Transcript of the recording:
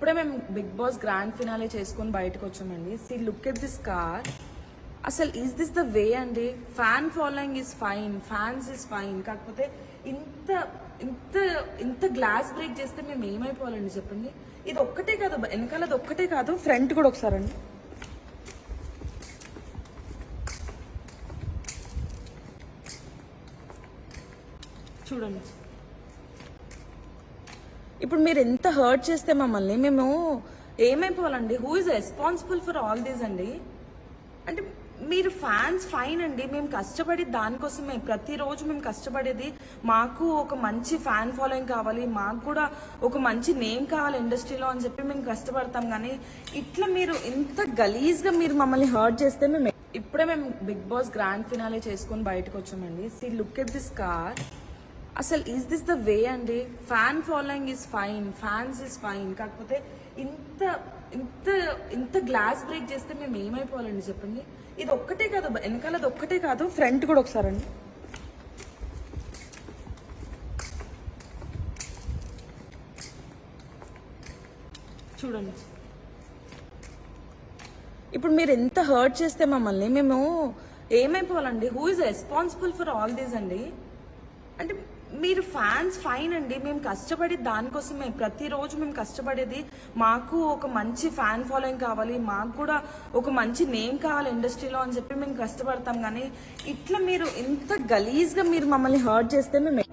ఇప్పుడే మేము big boss grand finale చేసుకొని బయటకు వచ్చామండి. See look at this car అసలు ఈజ్ దిస్ ద వే అండి? Fan following is fine fans is fine కాకపోతే ఇంత ఇంత ఇంత గ్లాస్ బ్రేక్ చేస్తే మేము ఏమైపోవాలండి చెప్పండి? ఇది ఒక్కటే కాదు వెనకాల అది ఒక్కటే కాదు ఫ్రంట్ కూడా ఒకసారి అండి. చూడండి. ఇప్పుడు మీరు ఎంత హర్ట్ చేస్తే మమ్మల్ని మేము ఏమైపోవాలండి? Who is responsible for all these అండి? అంటే మీరు ఫ్యాన్స్ ఫైన్ అండి. మేము కష్టపడి దానికోసమే ప్రతిరోజు మేము కష్టపడేది మాకు ఒక మంచి ఫ్యాన్ ఫాలోయింగ్ కావాలి. మాకు కూడా ఒక మంచి నేమ్ కావాలి ఇండస్ట్రీలో అని చెప్పి మేము కష్టపడతాం. కానీ ఇట్లా మీరు ఇంత గలీజ్గా మీరు మమ్మల్ని హర్ట్ చేస్తే మేము ఇప్పుడే మేము బిగ్ బాస్ గ్రాండ్ ఫినాలే చేసుకొని బయటకు వచ్చామండి. See look at this car అసలు ఈజ్ దిస్ ద వే అండి? Fan following is fine fans is fine కాకపోతే ఇంత ఇంత ఇంత గ్లాస్ బ్రేక్ చేస్తే మేము ఏమైపోవాలండి చెప్పండి? ఇది ఒక్కటే కాదు వెనకాలది ఒక్కటే కాదు ఫ్రంట్ కూడా ఒకసారి అండి. చూడండి. ఇప్పుడు మీరు ఎంత హర్ట్ చేస్తే మమ్మల్ని మేము ఏమైపోవాలండి? Who is responsible for all these అండి? అంటే మీరు ఫ్యాన్స్ ఫైన్ అండి. మేము కష్టపడి దానికోసమే ప్రతిరోజు మేము కష్టపడేది మాకు ఒక మంచి ఫ్యాన్ ఫాలోయింగ్ కావాలి. మాకు కూడా ఒక మంచి నేమ్ కావాలి ఇండస్ట్రీలో అని చెప్పి మేము కష్టపడతాం. కానీ ఇట్లా మీరు ఇంత గలీజ్గా మీరు మమ్మల్ని హర్ట్ చేస్తే మేము